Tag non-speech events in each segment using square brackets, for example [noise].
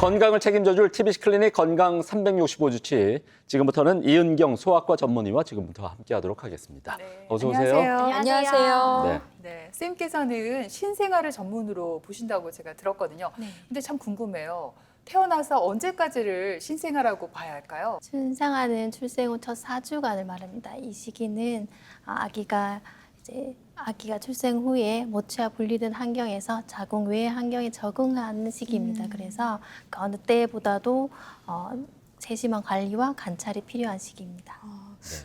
네, 어, 건강을 책임져줄 TBC 클리닉 건강 365주치. 지금부터는 이은경 소아과 전문의와 지금부터 함께하도록 하겠습니다. 네, 어서 오세요. 안녕하세요. 안녕하세요. 네. 네, 쌤께서는 신생아를 전문으로 보신다고 제가 들었거든요. 네. 근데 참 궁금해요. 태어나서 언제까지를 신생아라고 봐야 할까요? 출생아는 출생 후 첫 4주간을 말합니다. 이 시기는 아, 아기가 이제 아기가 출생 후에 모취와 분리된 환경에서 자궁 외의 환경에 적응하는 시기입니다. 그래서 그 어느 때보다도 어, 세심한 관리와 관찰이 필요한 시기입니다.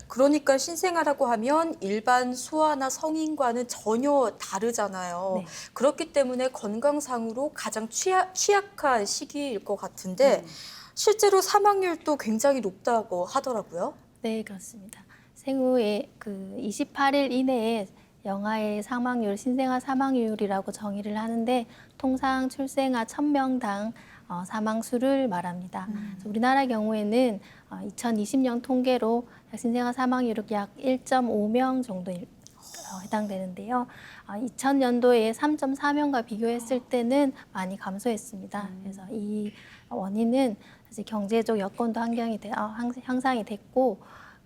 그러니까 신생아라고 하면 일반 소아나 성인과는 전혀 다르잖아요. 네. 그렇기 때문에 건강상으로 가장 취약, 취약한 시기일 것 같은데 실제로 사망률도 굉장히 높다고 하더라고요. 네, 그렇습니다. 생후에 그 28일 이내에 영아의 사망률, 신생아 사망률이라고 정의를 하는데 통상 출생아 1000명당 어, 사망 수를 말합니다. 그래서 우리나라 경우에는 어, 2020년 통계로 신생아 사망률이 약 1.5명 정도 일- 어, 해당되는데요. 어, 2000년도에 3.4명과 비교했을 때는 많이 감소했습니다. 그래서 이 원인은 사실 경제적 여건도 환경이 돼, 어, 향- 향상이 됐고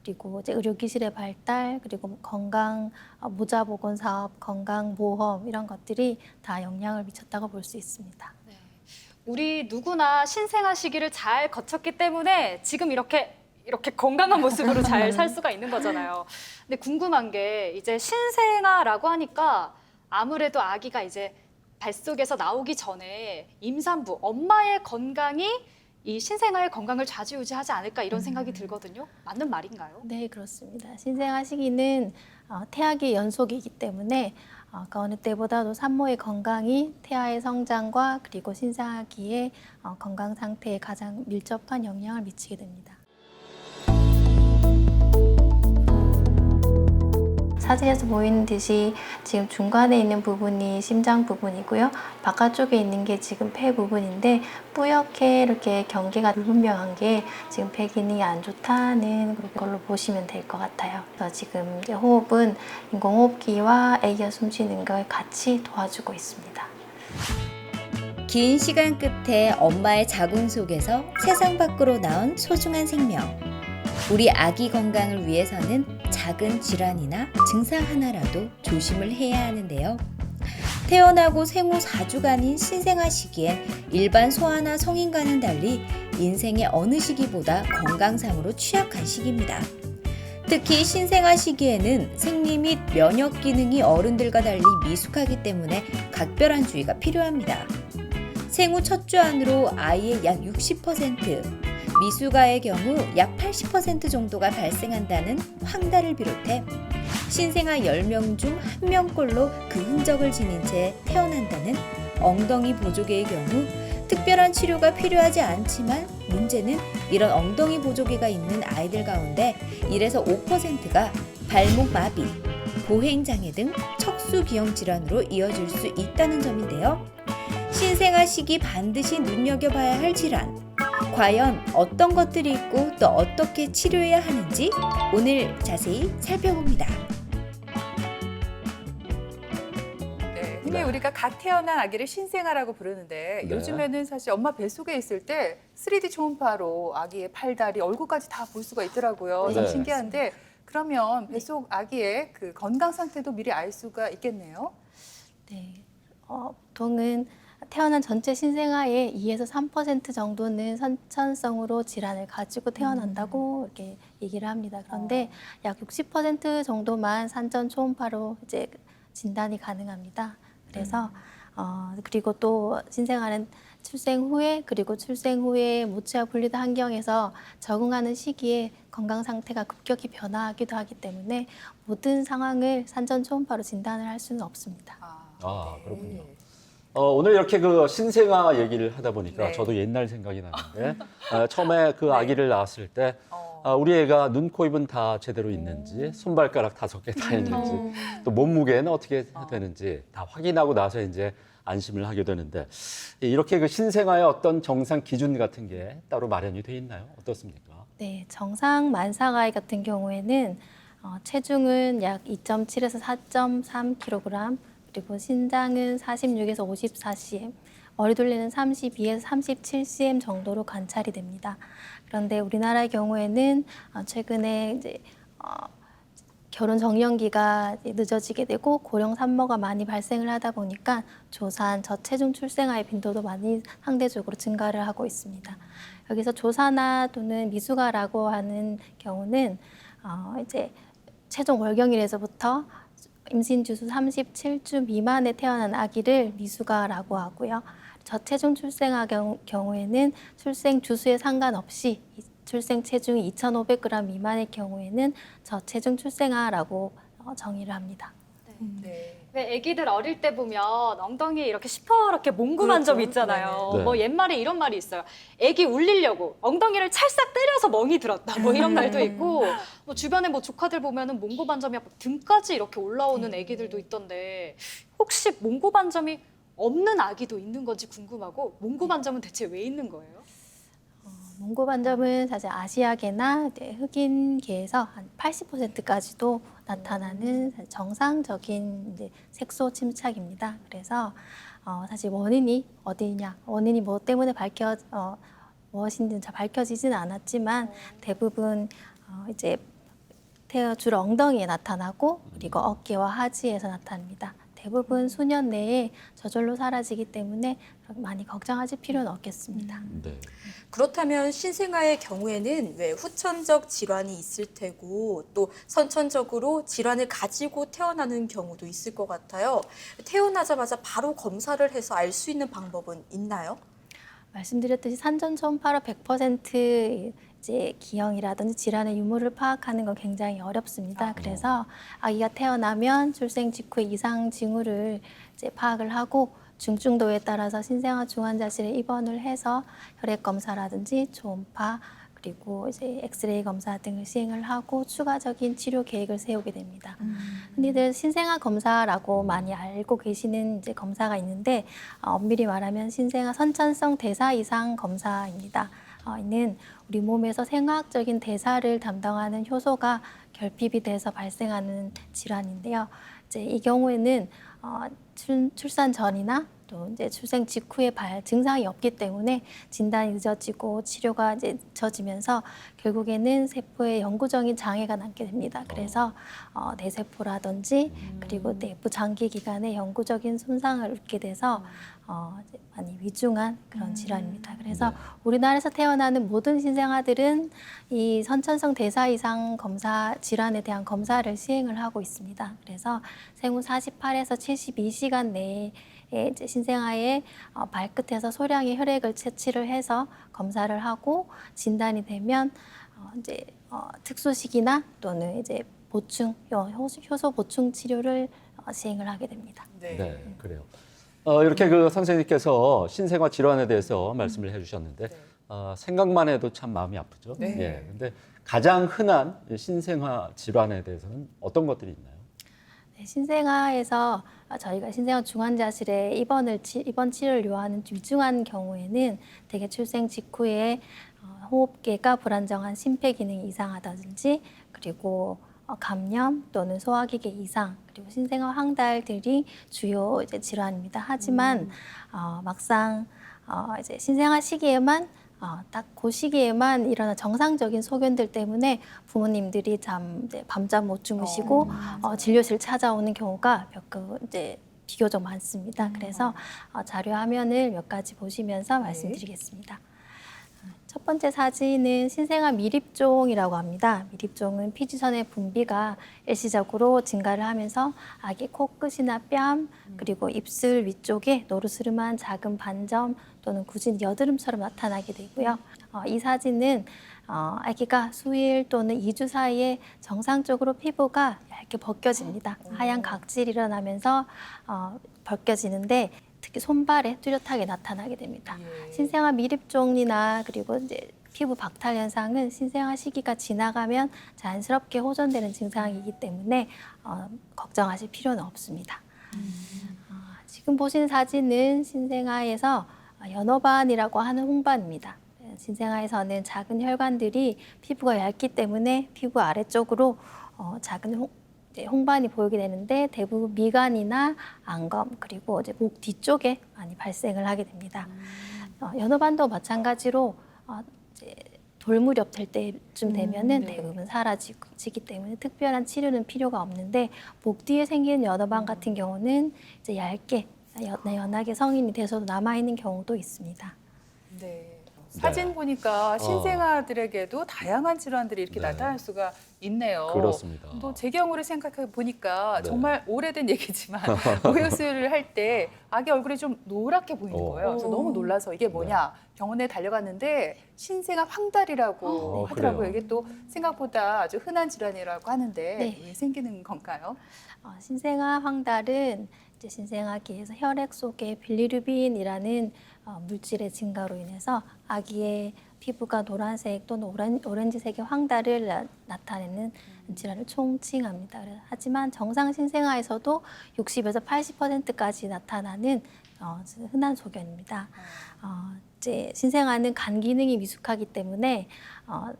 그리고 이제 의료기술의 발달 그리고 건강 어, 모자 보건 사업, 건강 보험 이런 것들이 다 영향을 미쳤다고 볼 수 있습니다. 우리 누구나 신생아 시기를 잘 거쳤기 때문에 지금 이렇게 이렇게 건강한 모습으로 잘 [laughs] 살 수가 있는 거잖아요. 근데 궁금한 게 이제 신생아라고 하니까 아무래도 아기가 이제 뱃속에서 나오기 전에 임산부 엄마의 건강이 이 신생아의 건강을 좌지우지하지 않을까 이런 생각이 들거든요. 맞는 말인가요? 네, 그렇습니다. 신생아 시기는 어, 태아기 연속이기 때문에 어, 그 어느 때보다도 산모의 건강이 태아의 성장과 그리고 신생아기의 어, 건강 상태에 가장 밀접한 영향을 미치게 됩니다. 사진에서 보이는 듯이 지금 중간에 있는 부분이 심장 부분이고요. 바깥쪽에 있는 게 지금 폐 부분인데 뿌옇게 이렇게 경계가 불분명한 게 지금 폐 기능이 안 좋다는 걸로 보시면 될 것 같아요. 그래서 지금 호흡은 인공호흡기와 아기가 숨쉬는 걸 같이 도와주고 있습니다. 긴 시간 끝에 엄마의 자궁 속에서 세상 밖으로 나온 소중한 생명. 우리 아기 건강을 위해서는 작은 질환이나 증상 하나라도 조심을 해야 하는데요. 태어나고 생후 4주간인 신생아 시기엔 일반 소아나 성인과는 달리 인생의 어느 시기보다 건강상으로 취약한 시기입니다. 특히 신생아 시기에는 생리 및 면역 기능이 어른들과 달리 미숙하기 때문에 각별한 주의가 필요합니다. 생후 첫 주 안으로 아이의 약 60%, 미숙아의 경우 약 80% 정도가 발생한다는 황달을 비롯해 신생아 10명 중 1명꼴로 그 흔적을 지닌 채 태어난다는 엉덩이 보조개의 경우 특별한 치료가 필요하지 않지만 문제는 이런 엉덩이 보조개가 있는 아이들 가운데 1에서 5%가 발목 마비, 보행장애 등 척수 기형 질환으로 이어질 수 있다는 점인데요. 신생아 시기 반드시 눈여겨봐야 할 질환. 과연 어떤 것들이 있고 또 어떻게 치료해야 하는지 오늘 자세히 살펴봅니다. 네. 흔히 네. 우리가 갓 태어난 아기를 신생아라고 부르는데 네. 요즘에는 사실 엄마 뱃속에 있을 때 3D 초음파로 아기의 팔다리, 얼굴까지 다 볼 수가 있더라고요. 참 네. 신기한데 그러면 뱃속 아기의 그 건강 상태도 미리 알 수가 있겠네요. 네, 어, 보통은 태어난 전체 신생아의 2에서 3% 정도는 선천성으로 질환을 가지고 태어난다고 이렇게 얘기를 합니다. 그런데 약60% 정도만 산전 초음파로 이제 진단이 가능합니다. 그래서 어, 그리고 또 신생아는 출생 후에 그리고 출생 후에 모체와 분리된 환경에서 적응하는 시기에 건강 상태가 급격히 변화하기도 하기 때문에 모든 상황을 산전 초음파로 진단을 할 수는 없습니다. 아, 아, 네. 그렇군요. 어, 오늘 이렇게 그 신생아 얘기를 하다 보니까 네. 저도 옛날 생각이 나는데 어, [laughs] 처음에 그 아기를 낳았을 때 어. 아, 우리 애가 눈, 코, 입은 다 제대로 있는지 손발가락 다섯 개 다 있는지 어. 또 몸무게는 어떻게 되는지 다 확인하고 나서 이제 안심을 하게 되는데 이렇게 그 신생아의 어떤 정상 기준 같은 게 따로 마련이 돼 있나요? 어떻습니까? 네, 정상 만삭 아이 같은 경우에는 어, 체중은 약 2.7에서 4.3kg, 그리고 신장은 46에서 54cm, 머리둘레는 32에서 37cm 정도로 관찰이 됩니다. 그런데 우리나라의 경우에는 어, 최근에 이제 어, 결혼 정년기가 늦어지게 되고 고령 산모가 많이 발생을 하다 보니까 조산, 저체중 출생아의 빈도도 많이 상대적으로 증가를 하고 있습니다. 여기서 조산아 또는 미숙아라고 하는 경우는 어, 이제 최종 월경일에서부터 임신 주수 37주 미만에 태어난 아기를 미숙아라고 하고요. 저체중 출생아 경우, 경우에는 출생 주수에 상관없이 이 출생 체중이 2,500g 미만의 경우에는 저체중 출생아라고 어, 정의를 합니다. 네. 왜 아기들 어릴 때 보면 엉덩이에 이렇게 시퍼렇게 몽구만 점 그렇죠. 있잖아요. 네네. 뭐 옛말에 이런 말이 있어요. 아기 울리려고 엉덩이를 찰싹 때려서 멍이 들었다. 뭐 이런 말도 있고 뭐 주변에 뭐 조카들 보면은 몽고 반점이 등까지 이렇게 올라오는 아기들도 있던데 혹시 몽고 반점이 없는 아기도 있는 건지 궁금하고 몽고 반점은 대체 왜 있는 거예요? 몽고 반점은 사실 아시아계나 이제 흑인계에서 한 80%까지도 나타나는 정상적인 이제 색소 침착입니다. 그래서 어, 사실 원인이 어디냐, 원인이 뭐 때문에 밝혀 어, 무엇인지는 잘 밝혀지지는 않았지만 대부분 어, 이제 태어 주로 엉덩이에 나타나고 그리고 어깨와 하지에서 나타납니다. 대부분 수년 내에 저절로 사라지기 때문에 많이 걱정하실 필요는 없겠습니다. 네. 그렇다면 신생아의 경우에는 왜 후천적 질환이 있을 테고 또 선천적으로 질환을 가지고 태어나는 경우도 있을 것 같아요. 태어나자마자 바로 검사를 해서 알 수 있는 방법은 있나요? 말씀드렸듯이 산전 초음파로 100% 이제 기형이라든지 질환의 유무를 파악하는 건 굉장히 어렵습니다. 그래서 아기가 태어나면 출생 직후에 이상 징후를 이제 파악을 하고 중증도에 따라서 신생아 중환자실에 입원을 해서 혈액 검사라든지 초음파 그리고 이제 엑스레이 검사 등을 시행을 하고 추가적인 치료 계획을 세우게 됩니다. 흔히들 신생아 검사라고 많이 알고 계시는 이제 검사가 있는데 어, 엄밀히 말하면 신생아 선천성 대사 이상 검사입니다. 어, 이는 우리 몸에서 생화학적인 대사를 담당하는 효소가 결핍이 돼서 발생하는 질환인데요. 이제 이 경우에는 어, 출, 출산 전이나 또 이제 출생 직후에 발 증상이 없기 때문에 진단이 늦어지고 치료가 이제 늦어지면서 결국에는 세포에 영구적인 장애가 남게 됩니다. 그래서 어, 뇌세포라든지 그리고 내부 장기 기관에 영구적인 손상을 입게 돼서 어, 이제 많이 위중한 그런 질환입니다. 그래서 네. 우리나라에서 태어나는 모든 신생아들은 이 선천성 대사 이상 검사 질환에 대한 검사를 시행을 하고 있습니다. 그래서 생후 48에서 72시간 내에 이제 신생아의 어, 발끝에서 소량의 혈액을 채취를 해서 검사를 하고 진단이 되면 어, 이제 어, 특수식이나 또는 이제 보충 요- 효소, 효소 보충 치료를 어, 시행을 하게 됩니다. 네, 그래요. 어, 이렇게 그 선생님께서 신생아 질환에 대해서 말씀을 해주셨는데 어, 생각만 해도 참 마음이 아프죠. 네. 예. 근데 가장 흔한 신생아 질환에 대해서는 어떤 것들이 있나요? 네, 신생아에서 어, 저희가 신생아 중환자실에 입원을 치, 입원 치료를 요하는 위중한 경우에는 대개 출생 직후에 어, 호흡기가 불안정한 심폐 기능이 이상하다든지 그리고 어, 감염 또는 소화기계 이상 그리고 신생아 황달들이 주요 이제 질환입니다. 하지만 어, 막상 어, 이제 신생아 시기에만 어, 딱그 시기에만 일어난 정상적인 소견들 때문에 부모님들이 잠 이제 밤잠 못 주무시고 어, 진료실 찾아오는 경우가 몇그 이제 비교적 많습니다. 그래서 어, 자료 화면을 몇 가지 보시면서 말씀드리겠습니다. 첫 번째 사진은 신생아 미립종이라고 합니다. 미립종은 피지선의 분비가 일시적으로 증가를 하면서 아기 코끝이나 뺨 그리고 입술 위쪽에 노르스름한 작은 반점 또는 굳은 여드름처럼 나타나게 되고요. 어, 이 사진은 어, 아기가 수일 또는 2주 사이에 정상적으로 피부가 얇게 벗겨집니다. 하얀 각질이 일어나면서 어, 벗겨지는데 특히 손발에 뚜렷하게 나타나게 됩니다. 신생아 미립종이나 그리고 이제 피부 박탈 현상은 신생아 시기가 지나가면 자연스럽게 호전되는 증상이기 때문에 어, 걱정하실 필요는 없습니다. 어, 지금 보시는 사진은 신생아에서 연어반이라고 하는 홍반입니다. 신생아에서는 작은 혈관들이 피부가 얇기 때문에 피부 아래쪽으로 어, 작은 홍- 홍반이 보이게 되는데 대부분 미간이나 안검 그리고 이제 목 뒤쪽에 많이 발생을 하게 됩니다. 어, 연어반도 마찬가지로 어, 이제 돌무렵 될 때쯤 되면은 음, 네. 대부분 사라지기 때문에 특별한 치료는 필요가 없는데 목 뒤에 생기는 연어반 같은 경우는 이제 얇게 연- 연하게 성인이 돼서도 남아 있는 경우도 있습니다. 네. 사진 보니까 어. 신생아들에게도 다양한 질환들이 이렇게 네. 나타날 수가 있네요. 그렇습니다. 또 제 경우를 생각해 보니까 네. 정말 오래된 [laughs] 얘기지만 모유수유를 할 때 아기 얼굴이 좀 노랗게 보이는 어. 거예요. 그래서 너무 놀라서 이게 뭐냐 병원에 달려갔는데 신생아 황달이라고 어, 하더라고요. 그래요? 이게 또 생각보다 아주 흔한 질환이라고 하는데 네. 왜 생기는 건가요? 어, 신생아 황달은 이제 신생아기에서 혈액 속에 빌리루빈이라는 어, 물질의 증가로 인해서 아기의 피부가 노란색 또는 오렌, 오렌지색의 황달을 나, 나타내는 질환을 총칭합니다. 하지만 정상 신생아에서도 60에서 80%까지 나타나는 어, 흔한 소견입니다. 어, 이제 신생아는 간 기능이 미숙하기 때문에 어,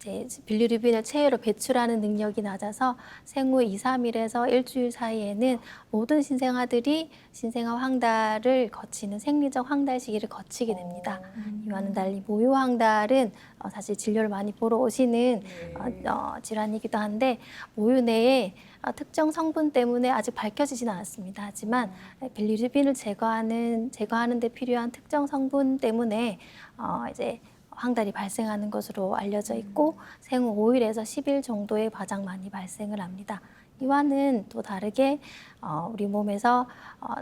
이제 빌리루빈을 체외로 배출하는 능력이 낮아서 생후 2, 3일에서 일주일 사이에는 모든 신생아들이 신생아 황달을 거치는 생리적 황달 시기를 거치게 됩니다. 이와는 달리 모유 황달은 어, 사실 진료를 많이 보러 오시는 네. 어, 어, 질환이기도 한데 모유 내에 어, 특정 성분 때문에 아직 밝혀지지는 않았습니다. 하지만 빌리루빈을 제거하는 제거하는 데 필요한 특정 성분 때문에 어, 이제 황달이 발생하는 것으로 알려져 있고 생후 5일에서 10일 정도의 가장 많이 발생을 합니다. 이와는 또 다르게 어, 우리 몸에서 어,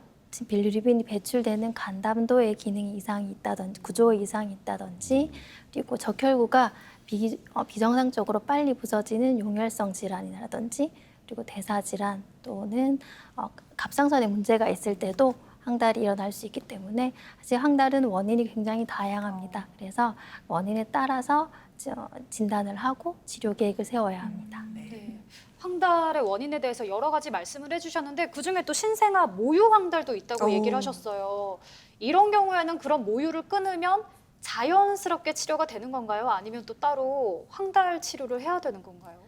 빌리루빈이 배출되는 간담도의 기능이 이상이 있다든지 구조의 이상이 있다든지 그리고 적혈구가 비, 어, 비정상적으로 빨리 부서지는 용혈성 질환이라든지 그리고 대사 질환 또는 어, 갑상선에 문제가 있을 때도 황달이 일어날 수 있기 때문에 사실 황달은 원인이 굉장히 다양합니다. 그래서 원인에 따라서 저- 진단을 하고 치료 계획을 세워야 합니다. 네. 황달의 원인에 대해서 여러 가지 말씀을 해주셨는데 그 중에 또 신생아 모유 황달도 있다고 오. 얘기를 하셨어요. 이런 경우에는 그럼 모유를 끊으면 자연스럽게 치료가 되는 건가요? 아니면 또 따로 황달 치료를 해야 되는 건가요?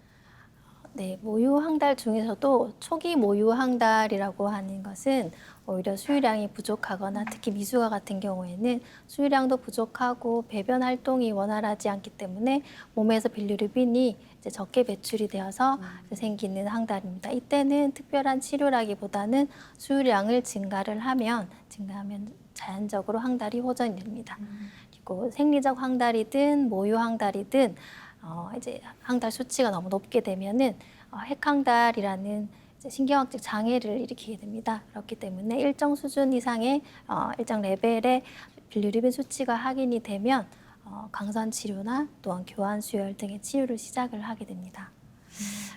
네, 모유 황달 중에서도 초기 모유 황달이라고 하는 것은 오히려 수유량이 부족하거나 특히 미숙아 같은 경우에는 수유량도 부족하고 배변 활동이 원활하지 않기 때문에 몸에서 빌리루빈이 이제 적게 배출이 되어서 이제 생기는 황달입니다. 이때는 특별한 치료라기보다는 수유량을 증가를 하면 증가하면 자연적으로 황달이 호전이 됩니다. 그리고 생리적 황달이든 모유 황달이든 어, 이제 황달 수치가 너무 높게 되면은 어, 핵황달이라는 이제 신경학적 장애를 일으키게 됩니다. 그렇기 때문에 일정 수준 이상의 어, 일정 레벨의 빌리루빈 수치가 확인이 되면 어, 광선 치료나 또한 교환 수혈 등의 치료를 시작을 하게 됩니다.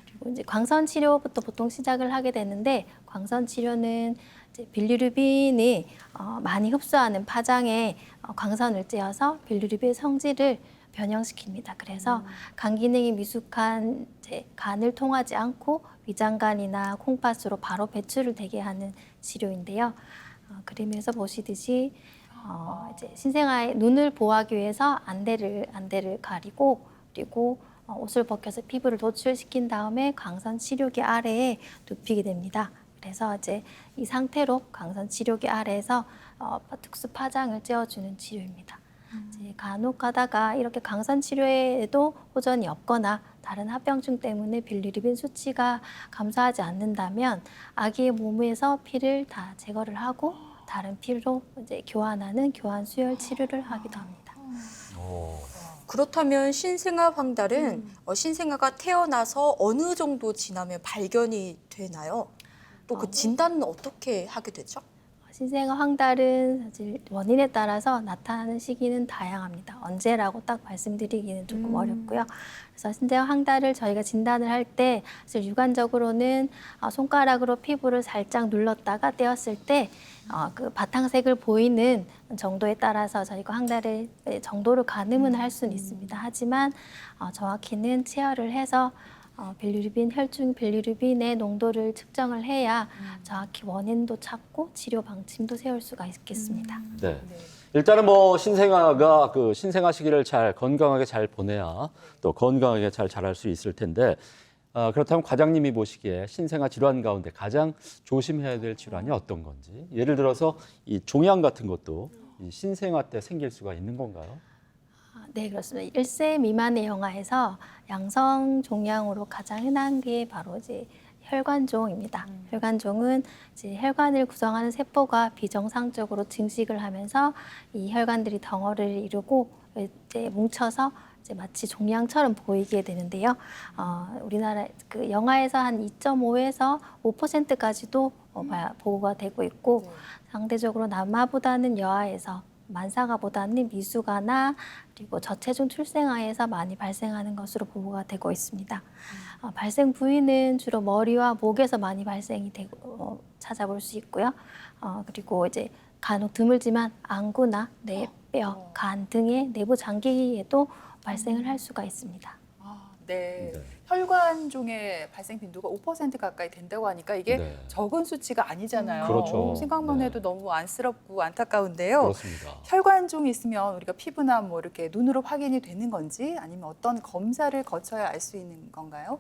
그리고 이제 광선 치료부터 보통 시작을 하게 되는데 광선 치료는 이제 빌리루빈이 어, 많이 흡수하는 파장에 어, 광선을 쬐어서 빌리루빈 성질을 변형시킵니다. 그래서 간 기능이 미숙한 이제 간을 통하지 않고 위장간이나 콩팥으로 바로 배출을 되게 하는 치료인데요. 어, 그림에서 보시듯이 어, 이제 신생아의 눈을 보호하기 위해서 안대를 안대를 가리고 그리고 어, 옷을 벗겨서 피부를 노출시킨 다음에 광선 치료기 아래에 눕히게 됩니다. 그래서 이제 이 상태로 광선 치료기 아래에서 어, 특수 파장을 쬐어주는 치료입니다. 이제 간혹 가다가 이렇게 강선 치료에도 호전이 없거나 다른 합병증 때문에 빌리루빈 수치가 감소하지 않는다면 아기의 몸에서 피를 다 제거를 하고 다른 피로 이제 교환하는 교환 수혈 치료를 하기도 합니다. 오. 그렇다면 신생아 황달은 어, 신생아가 태어나서 어느 정도 지나면 발견이 되나요? 또그 어, 진단은 어떻게 하게 되죠? 신생아 황달은 사실 원인에 따라서 나타나는 시기는 다양합니다. 언제라고 딱 말씀드리기는 조금 음. 어렵고요. 그래서 신생아 황달을 저희가 진단을 할 때 사실 육안적으로는 어, 손가락으로 피부를 살짝 눌렀다가 떼었을 때 어, 그 바탕색을 보이는 정도에 따라서 저희가 황달의 정도를 가늠은 할 수는 있습니다. 하지만 어, 정확히는 체열을 해서 어, 빌리루빈 혈중 빌리루빈의 농도를 측정을 해야 정확히 원인도 찾고 치료 방침도 세울 수가 있겠습니다. 네. 일단은 뭐 신생아가 그 신생아 시기를 잘 건강하게 잘 보내야 또 건강하게 잘 자랄 수 있을 텐데 어, 그렇다면 과장님이 보시기에 신생아 질환 가운데 가장 조심해야 될 질환이 어떤 건지 예를 들어서 이 종양 같은 것도 이 신생아 때 생길 수가 있는 건가요? 아, 네, 그렇습니다. 1세 미만의 영아에서 양성 종양으로 가장 흔한 게 바로 이제 혈관종입니다. 혈관종은 이제 혈관을 구성하는 세포가 비정상적으로 증식을 하면서 이 혈관들이 덩어리를 이루고 이제 뭉쳐서 이제 마치 종양처럼 보이게 되는데요. 어, 우리나라 그 영아에서 한 2.5에서 5%까지도 어, 봐- 보고가 되고 있고 상대적으로 남아보다는 여아에서 만사가보다는 미수가나 그리고 저체중 출생아에서 많이 발생하는 것으로 보고가 되고 있습니다. 어, 발생 부위는 주로 머리와 목에서 많이 발생이 되고 어, 찾아볼 수 있고요. 어, 그리고 이제 간혹 드물지만 안구나 뇌 뼈, 간 등의 내부 장기에도 발생을 할 수가 있습니다. 아, 네. 네. 혈관 종의 발생 빈도가 5% 가까이 된다고 하니까 이게 네. 적은 수치가 아니잖아요. 그렇죠. 어, 생각만 네. 해도 너무 안쓰럽고 안타까운데요. 그렇습니다. 혈관 종이 있으면 우리가 피부나 뭐 이렇게 눈으로 확인이 되는 건지 아니면 어떤 검사를 거쳐야 알 수 있는 건가요?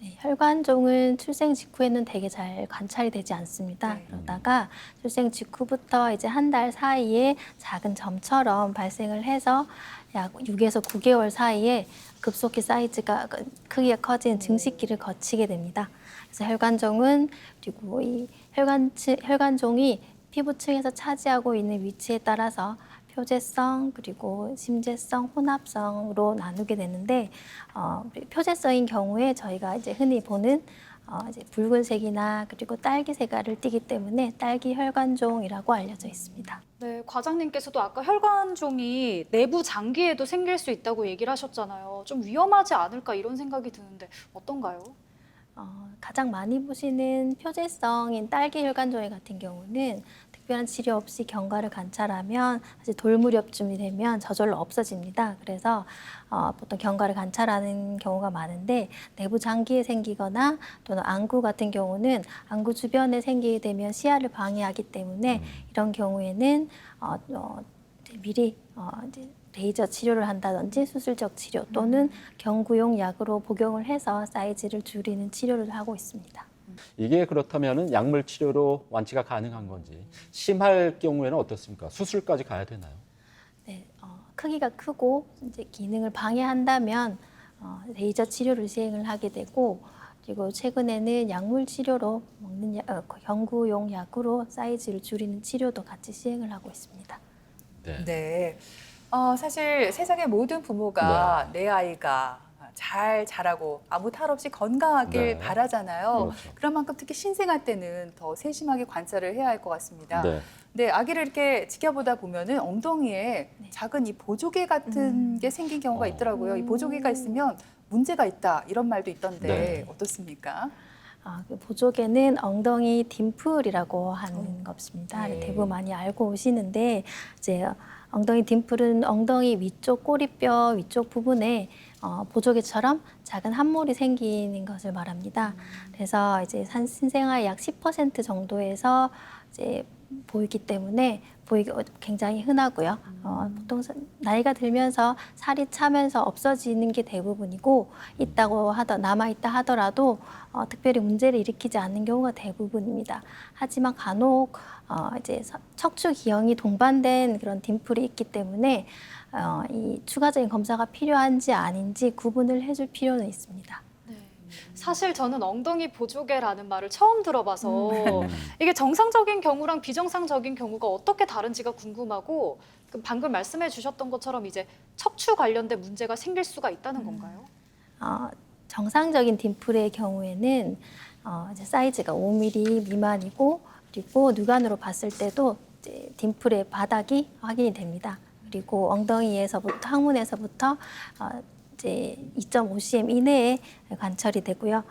네, 혈관종은 출생 직후에는 되게 잘 관찰이 되지 않습니다. 네. 그러다가 출생 직후부터 이제 한 달 사이에 작은 점처럼 발생을 해서 약 6에서 9개월 사이에 급속히 사이즈가 그- 크기가 커진 증식기를 거치게 됩니다. 그래서 혈관종은 그리고 이 혈관 혈관종이 피부층에서 차지하고 있는 위치에 따라서 표재성 그리고 심재성, 혼합성으로 나누게 되는데 어, 표재성인 경우에 저희가 이제 흔히 보는 어, 이제 붉은색이나 그리고 딸기 색깔을 띠기 때문에 딸기 혈관종이라고 알려져 있습니다. 네, 과장님께서도 아까 혈관종이 내부 장기에도 생길 수 있다고 얘기를 하셨잖아요. 좀 위험하지 않을까 이런 생각이 드는데 어떤가요? 어, 가장 많이 보시는 표재성인 딸기 혈관종이 같은 경우는 특별한 치료 없이 경과를 관찰하면 사실 돌무렵쯤이 되면 저절로 없어집니다. 그래서 어, 보통 경과를 관찰하는 경우가 많은데 내부 장기에 생기거나 또는 안구 같은 경우는 안구 주변에 생기게 되면 시야를 방해하기 때문에 이런 경우에는 어, 어, 이제 미리 어, 이제 레이저 치료를 한다든지 수술적 치료 또는 경구용 약으로 복용을 해서 사이즈를 줄이는 치료를 하고 있습니다. 이게 그렇다면은 약물 치료로 완치가 가능한 건지 심할 경우에는 어떻습니까? 수술까지 가야 되나요? 네, 어, 크기가 크고 이제 기능을 방해한다면 어, 레이저 치료를 시행을 하게 되고 그리고 최근에는 약물 치료로 먹는 약, 어, 경구용 약으로 사이즈를 줄이는 치료도 같이 시행을 하고 있습니다. 네. 네. 어, 사실 세상의 모든 부모가 내 아이가 잘 자라고 아무 탈 없이 건강하길 네. 바라잖아요. 그렇죠. 그런 만큼 특히 신생아 때는 더 세심하게 관찰을 해야 할 것 같습니다. 네. 네, 아기를 이렇게 지켜보다 보면은 엉덩이에 작은 이 보조개 같은 게 생긴 경우가 어. 있더라고요. 이 보조개가 있으면 문제가 있다 이런 말도 있던데 네. 어떻습니까? 아, 그 보조개는 엉덩이 딤플이라고 하는 것입니다. 네. 대부분 많이 알고 오시는데 이제 엉덩이 딤플은 엉덩이 위쪽 꼬리뼈 위쪽 부분에 어, 보조개처럼 작은 함몰이 생기는 것을 말합니다. 그래서 이제 산 신생아의 약 10% 정도에서 이제 보이기 때문에 보이기 굉장히 흔하고요. 어, 보통 사- 나이가 들면서 살이 차면서 없어지는 게 대부분이고 있다고 하더 남아 있다 하더라도 어, 특별히 문제를 일으키지 않는 경우가 대부분입니다. 하지만 간혹 어, 이제 서- 척추 기형이 동반된 그런 딤플이 있기 때문에 어, 이 추가적인 검사가 필요한지 아닌지 구분을 해줄 필요는 있습니다. 네. 사실 저는 엉덩이 보조개라는 말을 처음 들어봐서 음. 이게 정상적인 경우랑 비정상적인 경우가 어떻게 다른지가 궁금하고 그 방금 말씀해 주셨던 것처럼 이제 척추 관련된 문제가 생길 수가 있다는 건가요? 어, 정상적인 딤플의 경우에는 어, 이제 사이즈가 5mm 미만이고 그리고 육안으로 봤을 때도 이제 딤플의 바닥이 확인이 됩니다. 그리고 엉덩이에서부터 항문에서부터 어, 이제 2.5cm 이내에 관찰이 되고요.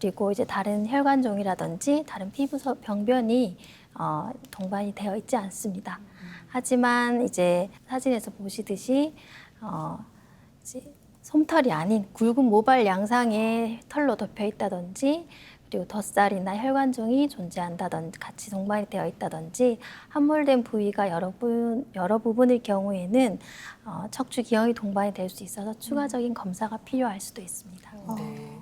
그리고 이제 다른 혈관종이라든지 다른 피부 서- 병변이 어, 동반이 되어 있지 않습니다. 하지만 이제 사진에서 보시듯이 어, 이제 솜털이 아닌 굵은 모발 양상의 털로 덮여 있다든지 그리고 덧살이나 혈관종이 존재한다든지 같이 동반이 되어 있다든지 함몰된 부위가 여러 부분 여러 부분일 경우에는 어, 척추 기형이 동반이 될 수 있어서 추가적인 검사가 필요할 수도 있습니다. 네.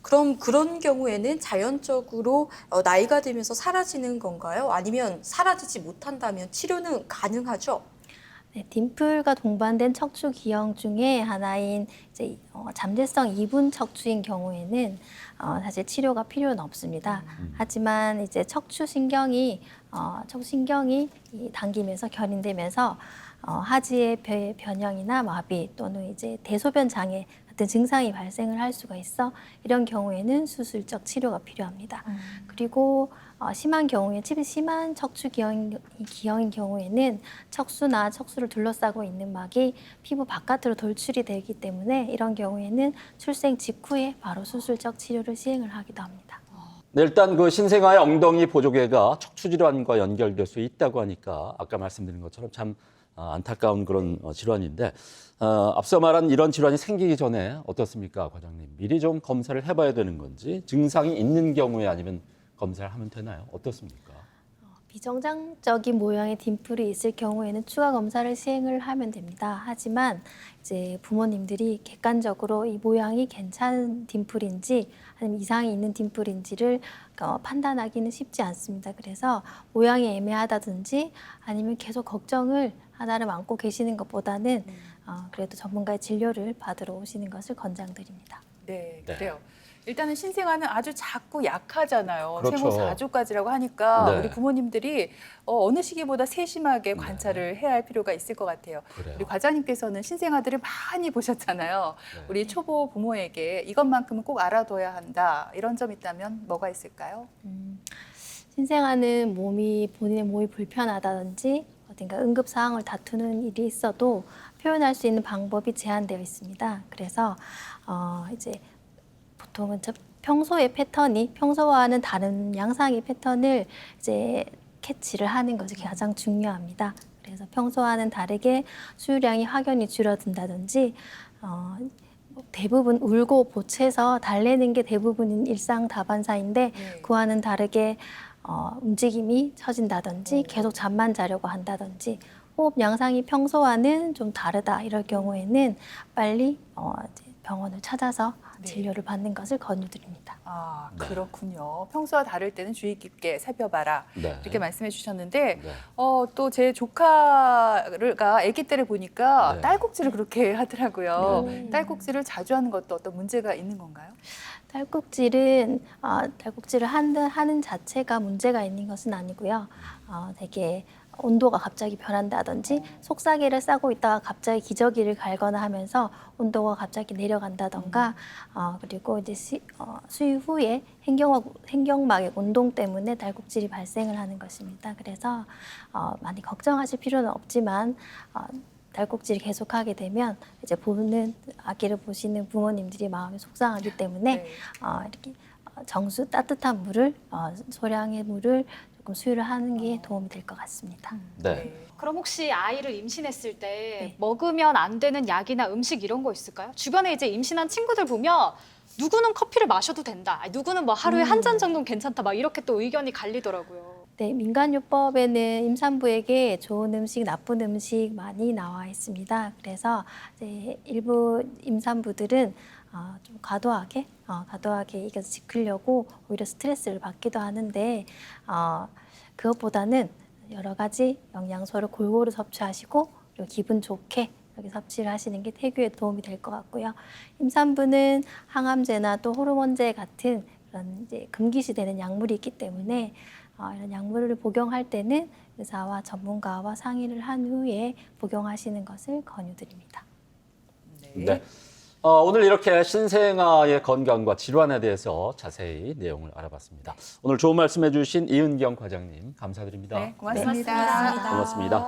그럼 그런 경우에는 자연적으로 어, 나이가 들면서 사라지는 건가요? 아니면 사라지지 못한다면 치료는 가능하죠? 네, 딤플과 동반된 척추 기형 중에 하나인 이제 어, 잠재성 이분 척추인 경우에는 어, 사실 치료가 필요는 없습니다. 하지만 이제 척추 신경이 어, 척추 신경이 이 당기면서 결인되면서 어, 하지의 배- 변형이나 마비 또는 이제 대소변 장애 같은 증상이 발생을 할 수가 있어 이런 경우에는 수술적 치료가 필요합니다. 그리고 어, 심한 경우에 치- 심한 척추 기형, 기형인 경우에는 척수나 척수를 둘러싸고 있는 막이 피부 바깥으로 돌출이 되기 때문에 이런 경우에는 출생 직후에 바로 수술적 치료를 시행을 하기도 합니다. 네, 일단 그 신생아의 엉덩이 보조개가 척추 질환과 연결될 수 있다고 하니까 아까 말씀드린 것처럼 참 아, 안타까운 그런 어, 질환인데 어, 앞서 말한 이런 질환이 생기기 전에 어떻습니까, 과장님? 미리 좀 검사를 해봐야 되는 건지 증상이 있는 경우에 아니면 검사를 하면 되나요? 어떻습니까? 비정상적인 모양의 딤플이 있을 경우에는 추가 검사를 시행을 하면 됩니다. 하지만 이제 부모님들이 객관적으로 이 모양이 괜찮은 딤플인지 아니면 이상이 있는 딤플인지를 어, 판단하기는 쉽지 않습니다. 그래서 모양이 애매하다든지 아니면 계속 걱정을 하나를 안고 계시는 것보다는 어, 그래도 전문가의 진료를 받으러 오시는 것을 권장드립니다. 네, 네. 그래요. 일단은 신생아는 아주 작고 약하잖아요. 그렇죠. 생후 4주까지라고 하니까 네. 우리 부모님들이 어, 어느 시기보다 세심하게 관찰을 해야 할 필요가 있을 것 같아요. 그래요. 우리 과장님께서는 신생아들을 많이 보셨잖아요. 네. 우리 초보 부모에게 이것만큼은 꼭 알아둬야 한다. 이런 점 있다면 뭐가 있을까요? 음, 신생아는 몸이 본인의 몸이 불편하다든지 어딘가 응급 상황을 다투는 일이 있어도 표현할 수 있는 방법이 제한되어 있습니다. 그래서 어, 이제 보통은 저 평소의 패턴이 평소와는 다른 양상의 패턴을 이제 캐치를 하는 것이 가장 중요합니다. 그래서 평소와는 다르게 수유량이 확연히 줄어든다든지 어, 뭐 대부분 울고 보채서 달래는 게 대부분인 일상 다반사인데 네. 그와는 다르게 어, 움직임이 처진다든지 계속 잠만 자려고 한다든지 호흡 양상이 평소와는 좀 다르다 이럴 경우에는 빨리 어, 이제 병원을 찾아서 네. 진료를 받는 것을 권유드립니다. 아, 네. 그렇군요. 평소와 다를 때는 주의 깊게 살펴봐라. 네. 이렇게 말씀해 주셨는데 네. 어, 또 제 조카가 아기 때를 보니까 네. 딸꾹질을 그렇게 [laughs] 하더라고요. 네. 딸꾹질을 자주 하는 것도 어떤 문제가 있는 건가요? 딸꾹질은 어, 딸꾹질을 하는, 하는 자체가 문제가 있는 것은 아니고요. 어, 되게 온도가 갑자기 변한다든지 속삭이를 싸고 있다가 갑자기 기저귀를 갈거나 하면서 온도가 갑자기 내려간다던가 어, 그리고 이제 시, 어, 수유 후에 행경막, 행경막의 운동 때문에 딸꾹질이 발생을 하는 것입니다. 그래서 어, 많이 걱정하실 필요는 없지만 어, 딸꾹질이 계속하게 되면 이제 보는 아기를 보시는 부모님들이 마음이 속상하기 때문에 네. 어, 이렇게 어, 정수 따뜻한 물을 어, 소량의 물을 조금 수유를 하는 게 도움이 될 것 같습니다. 네. 그럼 혹시 아이를 임신했을 때 네. 먹으면 안 되는 약이나 음식 이런 거 있을까요? 주변에 이제 임신한 친구들 보면 누구는 커피를 마셔도 된다. 아니, 누구는 뭐 하루에 한 잔 정도는 괜찮다. 막 이렇게 또 의견이 갈리더라고요. 네, 민간요법에는 임산부에게 좋은 음식, 나쁜 음식 많이 나와 있습니다. 그래서 이제 일부 임산부들은 어, 좀 과도하게, 어, 과도하게 이것을 지키려고 오히려 스트레스를 받기도 하는데 어, 그것보다는 여러 가지 영양소를 골고루 섭취하시고 그리고 기분 좋게 이렇게 섭취를 하시는 게 태교에 도움이 될 것 같고요. 임산부는 항암제나 또 호르몬제 같은 그런 이제 금기시 되는 약물이 있기 때문에 어, 이런 약물을 복용할 때는 의사와 전문가와 상의를 한 후에 복용하시는 것을 권유드립니다. 네. 어, 오늘 이렇게 신생아의 건강과 질환에 대해서 자세히 내용을 알아봤습니다. 오늘 좋은 말씀해 주신 이은경 과장님 감사드립니다. 네, 고맙습니다. 고맙습니다. 고맙습니다.